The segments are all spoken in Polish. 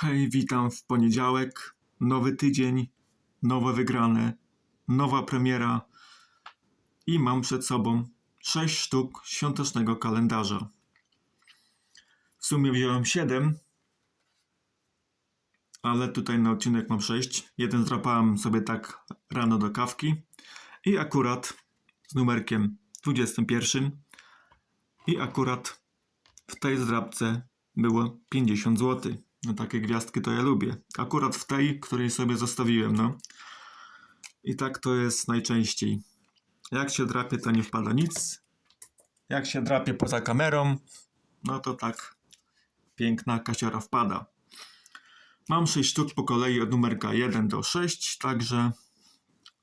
Hej, witam w poniedziałek. Nowy tydzień, nowe wygrane, nowa premiera i mam przed sobą 6 sztuk świątecznego kalendarza. W sumie wziąłem 7, ale tutaj na odcinek mam 6. Jeden zdrapałem sobie tak rano do kawki i akurat z numerkiem 21 i akurat w tej zdrabce było 50 zł. No takie gwiazdki to ja lubię. Akurat w tej, której sobie zostawiłem, no. I tak to jest najczęściej. Jak się drapie, to nie wpada nic. Jak się drapie poza kamerą, no to tak piękna kasiora wpada. Mam 6 sztuk po kolei od numerka 1 do 6, także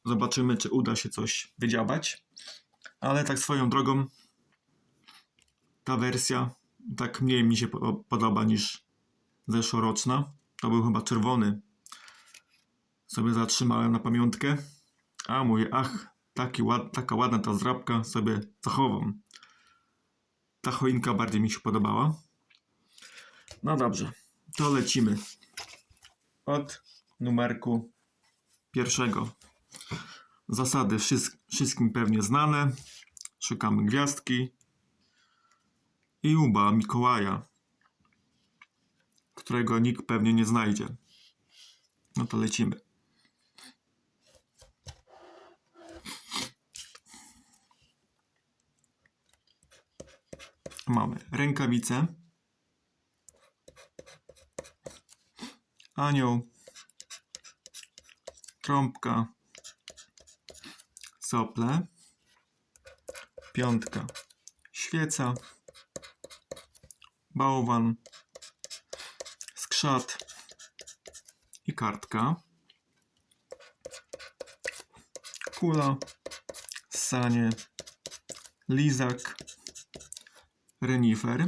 zobaczymy, czy uda się coś wydziałać. Ale tak swoją drogą, ta wersja tak mniej mi się po- podoba niż zeszłoroczna. To był chyba czerwony. Sobie zatrzymałem na pamiątkę. A mówię, ach, taki ład, taka ładna ta zdrabka, sobie zachowam. Ta choinka bardziej mi się podobała. No dobrze, to lecimy. Od numerku pierwszego. Zasady wszyst- wszystkim pewnie znane. Szukamy gwiazdki. I uba Mikołaja którego nikt pewnie nie znajdzie. No to lecimy. Mamy rękawice, anioł, trąbka, sople, piątka, świeca, bałwan, skrzat i kartka. Kula, sanie, lizak, renifer.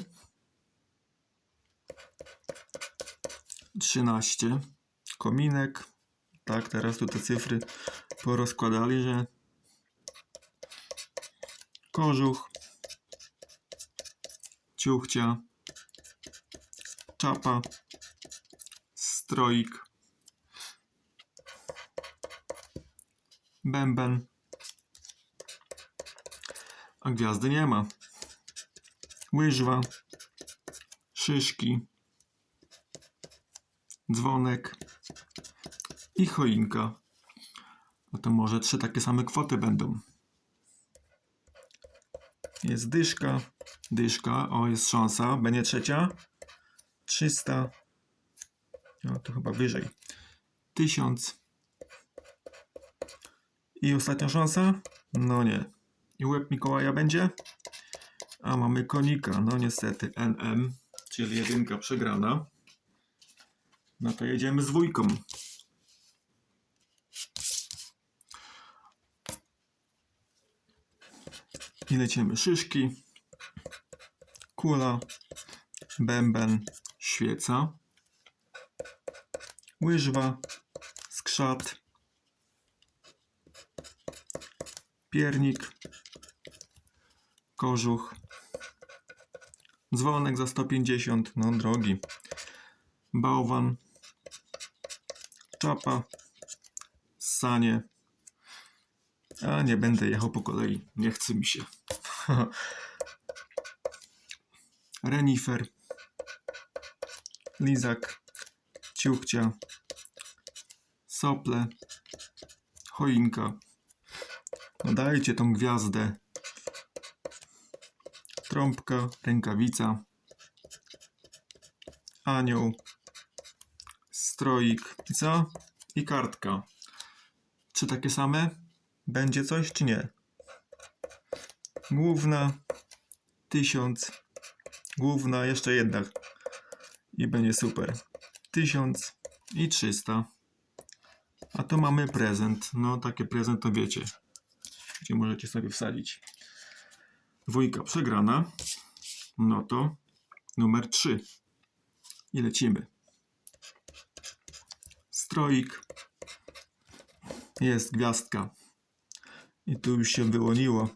13. Kominek. Tak, teraz tu te cyfry porozkładali, że kożuch, ciuchcia, czapa, stroik, bęben, a gwiazdy nie ma. Łyżwa, szyszki, dzwonek. I choinka. No to może trzy takie same kwoty będą. Jest dyszka, dyszka, o jest szansa, będzie trzecia. 300, no to chyba wyżej. 1000. I ostatnia szansa? No nie. I łeb Mikołaja będzie? A mamy konika, no niestety NM, czyli jedynka przegrana. No to jedziemy z dwójką. I lecimy szyszki, kula, bęben, świeca, łyżwa, skrzat, piernik, kożuch, dzwonek za 150, no drogi, bałwan, czapa, sanie, a nie będę jechał po kolei, nie chce mi się. Renifer, lizak, ciuchcia, sople, choinka. No dajcie tą gwiazdę. Trąbka, rękawica, anioł, stroik co? I kartka. Czy takie same? Będzie coś czy nie? Główna, tysiąc, główna, jeszcze jedna i będzie super. 1000 i 300. A to mamy prezent. No, takie prezent to wiecie, gdzie możecie sobie wsadzić. Dwójka przegrana. No to numer 3. I lecimy. Stroik. Jest gwiazdka. I tu już się wyłoniło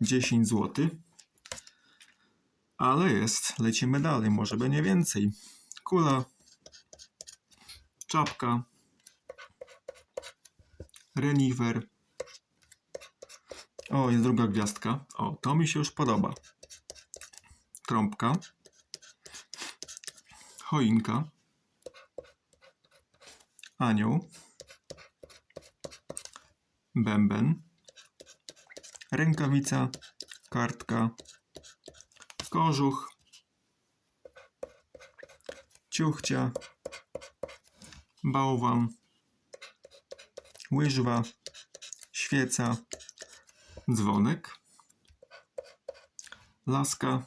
10 zł. Ale jest. Lecimy dalej. Może będzie więcej. Kula czapka, renifer. O, jest druga gwiazdka. O, to mi się już podoba. Trąbka, choinka, anioł, bęben, rękawica, kartka, kożuch, ciuchcia, bałwan, łyżwa, świeca, dzwonek, laska,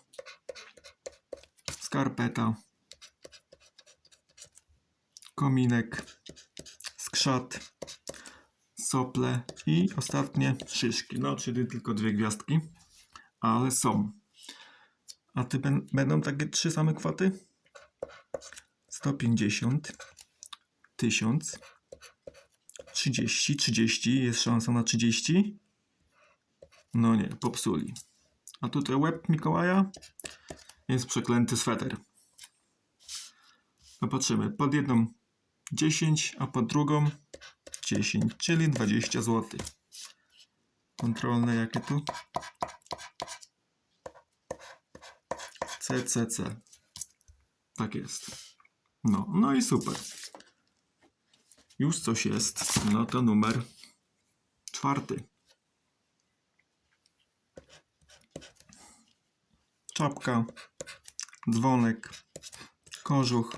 skarpeta, kominek, skrzat, sople i ostatnie szyszki. No, czyli tylko dwie gwiazdki, ale są. A ty ben, będą takie trzy same kwoty? 150, 1000, 30, 30, jest szansa na 30? No nie, popsuli. A tutaj łeb Mikołaja jest przeklęty sweter. Popatrzymy, pod jedną 10, a pod drugą 10, czyli 20 zł. Kontrolne jakie tu? CCC. Tak jest. No, no i super. Już coś jest. No to numer czwarty. Czapka, dzwonek, kożuch,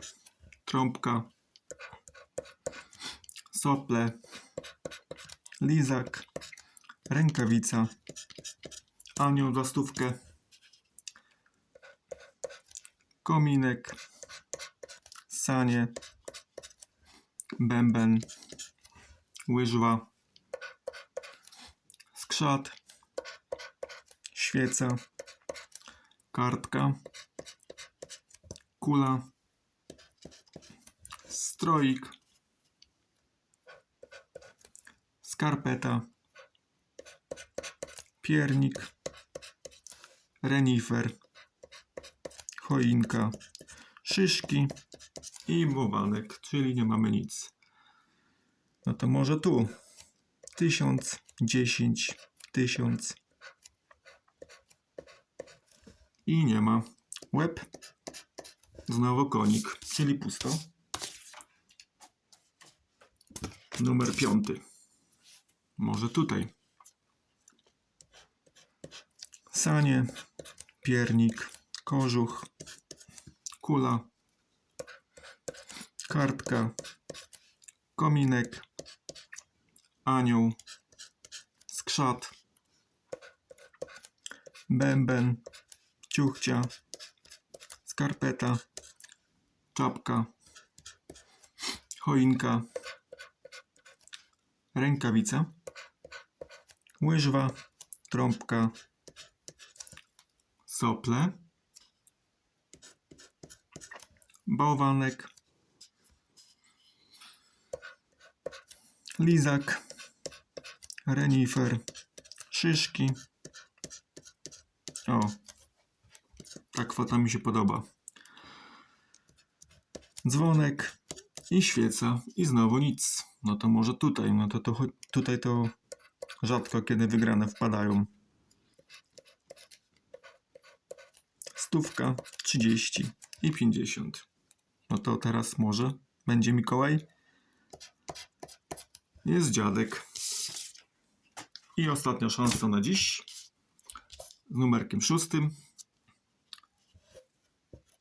trąbka, sople, lizak, rękawica, anioł za stówkę, kominek, sanie, bęben, łyżwa, skrzat, świeca, kartka, kula, stroik, skarpeta, piernik, renifer, choinka, szyszki i błowanek, czyli nie mamy nic. No to może tu. Tysiąc, dziesięć, tysiąc. I nie ma. Łeb. Znowu konik, czyli pusto. Numer piąty. Może tutaj. Sanie, piernik, kożuch, kula, kartka, kominek, anioł, skrzat, bęben, ciuchcia, skarpeta, czapka, choinka, rękawica, łyżwa, trąbka, sople, bałwanek, lizak, renifer, szyszki. O, ta kwota mi się podoba. Dzwonek i świeca i znowu nic. No to może tutaj, no to, to tutaj to rzadko kiedy wygrane wpadają. Stówka, 30 i 50. No to teraz może będzie Mikołaj. Jest dziadek. I ostatnia szansa na dziś. Z numerkiem szóstym.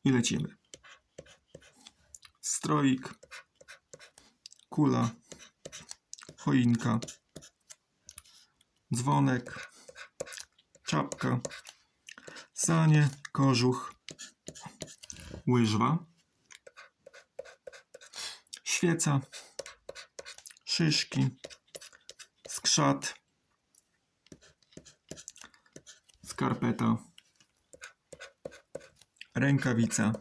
I lecimy. Stroik, kula, choinka, dzwonek, czapka, sanie, kożuch, łyżwa, świeca, szyszki, skrzat, skarpeta, rękawica,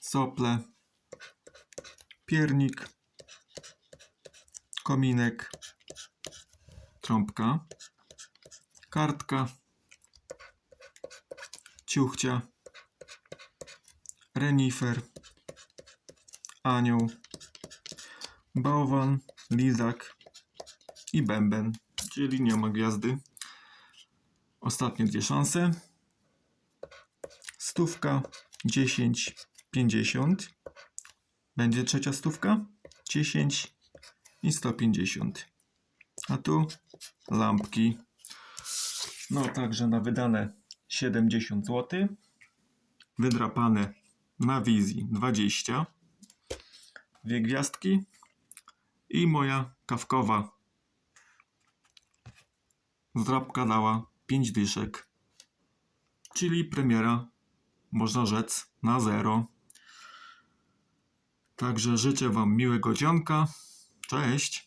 sople, piernik, kominek, trąbka, kartka, ciuchcia, renifer, anioł, bałwan, lizak i bęben, czyli nie ma gwiazdy. Ostatnie dwie szanse. Stówka, 10, 50. Będzie trzecia stówka, 10 i 150. A tu lampki. No także na wydane 70 zł. Wydrapane na wizji 20. Dwie gwiazdki. I moja kawkowa zdrapka dała 5 dyszek. Czyli premiera, można rzec, na zero. Także życzę Wam miłego dzionka. Cześć!